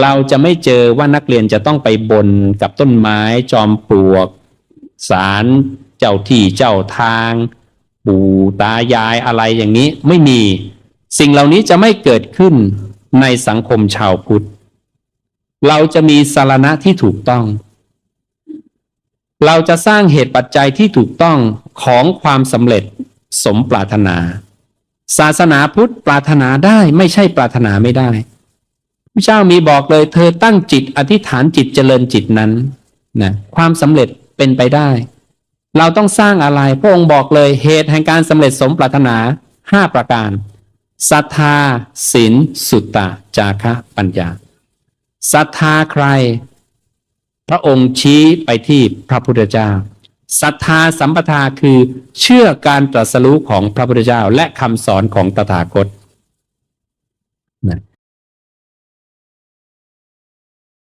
เราจะไม่เจอว่านักเรียนจะต้องไปบนกับต้นไม้จอมปลวกสารเจ้าที่เจ้าทาง ปู่ตายายอะไรอย่างนี้ไม่มี สิ่งเหล่านี้จะไม่เกิดขึ้นในสังคมชาวพุทธ เราจะมีสารณะที่ถูกต้อง เราจะสร้างเหตุปัจจัยที่ถูกต้องของความสำเร็จสมปรารถนา ศาสนาพุทธปรารถนาได้ไม่ใช่ปรารถนาไม่ได้ พระเจ้ามีบอกเลย เธอตั้งจิตอธิษฐานจิตเจริญจิตนั้นนะความสำเร็จเป็นไปได้ เราต้องสร้างอะไร พระองค์บอกเลยเหตุแห่งการสำเร็จสมปรารถนาห้าประการศรัทธาศีลสุตตะจาคะปัญญาศรัทธาใคร พระองค์ชี้ไปที่พระพุทธเจ้าศรัทธาสัมปทาคือเชื่อการตรัสรู้ของพระพุทธเจ้าและคำสอนของตถาคต